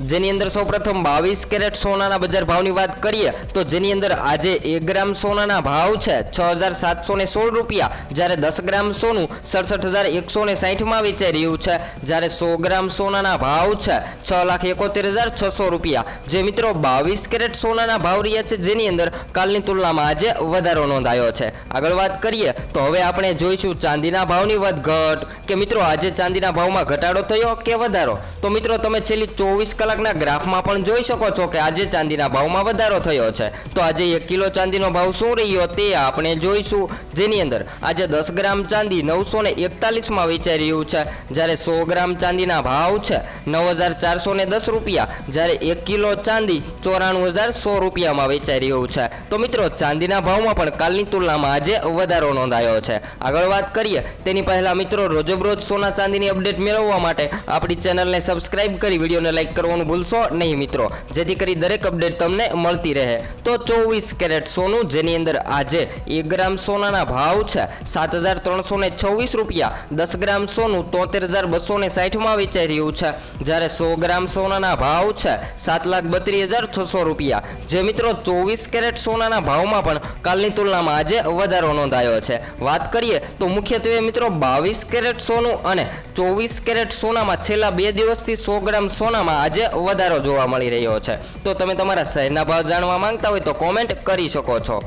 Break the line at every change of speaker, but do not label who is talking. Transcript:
જેની અંદર સૌપ્રથમ બાવીસ કેરેટ સોનાના બજાર ભાવની વાત કરીએ, તો જેની અંદર આજે એક ગ્રામ સોનાના ભાવ છે છ હજાર સાતસો ને સોળ રૂપિયા. જ્યારે દસ ગ્રામ સોનું સડસઠ હજાર એકસો ને સાહીઠમાં વેચાઈ રહ્યું છે. જ્યારે સો ગ્રામ સોનાના ભાવ છે છ લાખ એકોતેર હજાર છસો રૂપિયા. જે મિત્રો બાવીસ કેરેટ સોનાના ભાવ રહ્યા છે, જેની અંદર કાલની તુલનામાં આજે વધારો નોંધાયો છે. આગળ વાત કરીએ, તો હવે આપણે જોઈશું ચાંદીના ભાવની વધઘટ. કે મિત્રો, આજે ચાંદીના ભાવમાં ઘટાડો થયો કે વધારો? તો મિત્રો, તમે છેલ્લી ચોવીસ કલાકના ગ્રાફમાં પણ જોઈ શકો છો કે આજે ચાંદીના ભાવમાં વધારો થયો છે. તો આજે એક કિલો ચાંદીનો ભાવ શું રહ્યો તે આપણે જોઈશું. જેની અંદર આજે દસ ગ્રામ ચાંદી નવસો ને એકતાલીસમાં વેચાઈ રહ્યું છે. જ્યારે સો ગ્રામ ચાંદીના ભાવ છે નવ હજાર ચારસો ને દસ રૂપિયા. જ્યારે એક કિલો ચાંદી ચોરાણું હજાર સો રૂપિયામાં વેચાઈ રહ્યું છે. તો મિત્રો, ચાંદીના ભાવમાં પણ કાલની તુલનામાં આજે વધારો નોંધાયો છે. આગળ વાત કરીએ, તેની પહેલા મિત્રો, રોજબરોજ સોના ચાંદીની અપડેટ મેળવવા માટે આપણી ચેનલને સબસ્ક્રાઇબ કરી, વિડીયોને લાઈક કરવાનું ભૂલશો નહીં મિત્રો. જેથી કરી દરેક અપડેટ તમને મળતી રહે. તો ચોવીસ કેરેટ સોનું, જેની અંદર આજે એક ગ્રામ સોનાના ભાવ છે. સાત હજાર ત્રણસો ને છવ્વીસ રૂપિયા. દસ ગ્રામ સોનું તોતેર હજાર બસો ને સાઠમાં વેચાઈ રહ્યું છે. જ્યારે સો ગ્રામ સોનાના ભાવ છે, સાત લાખ બત્રીસ હજાર છસો રૂપિયા. જે મિત્રો ચોવીસ કેરેટ સોનાના ભાવમાં પણ કાલની તુલનામાં આજે વધારો નોંધાયો છે. વાત કરીએ તો મુખ્યત્વે મિત્રો બાવીસ કેરેટ સોનું અને ચોવીસ કેરેટ સોનામાં છેલ્લા બે દિવસથી સો ગ્રામ સોનામાં આજે વધારો જોવા મળી રહ્યો છે. તો તમે તમારા શહેરના ભાવ જાણવા માંગતા હોય તો કોમેન્ટ કરી શકો છો.